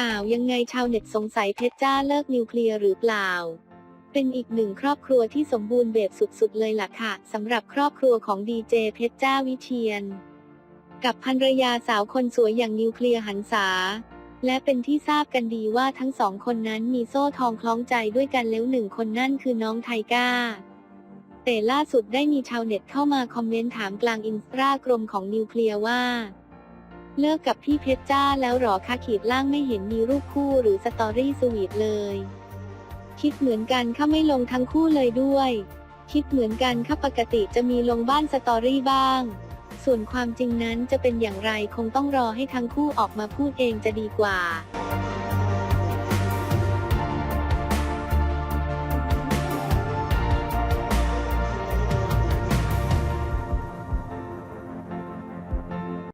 อ้าวยังไงชาวเน็ตสงสัยเพชรจ้าเลิกนิวเคลียร์หรือเปล่า เป็นอีกหนึ่งครอบครัวที่สมบูรณ์แบบสุดๆเลยล่ะค่ะสำหรับครอบครัวของดีเจเพชรจ้าวิเชียน กับภรรยาสาวคนสวยอย่างนิวเคลียร์หันษาและเป็นที่ทราบกันดีว่าทั้งสองคนนั้นมีโซ่ทองคล้องใจด้วยกันแล้วหนึ่งคนนั่นคือน้องไทก้า แต่ล่าสุดได้มีชาวเน็ตเข้ามาคอมเมนต์ถามกลางอินสตากรมของนิวเคลียร์ว่า เลิกกับพี่เพชรจ้าแล้วหรอคะขีดล่างไม่เห็นมีรูปคู่หรือสตอรี่สวีทเลย คิดเหมือนกันข้าไม่ลงทั้งคู่เลยด้วย คิดเหมือนกันข้าปกติจะมีลงบ้านสตอรี่บ้าง ส่วนความจริงนั้นจะเป็นอย่างไรคงต้องรอให้ทั้งคู่ออกมาพูดเองจะดีกว่า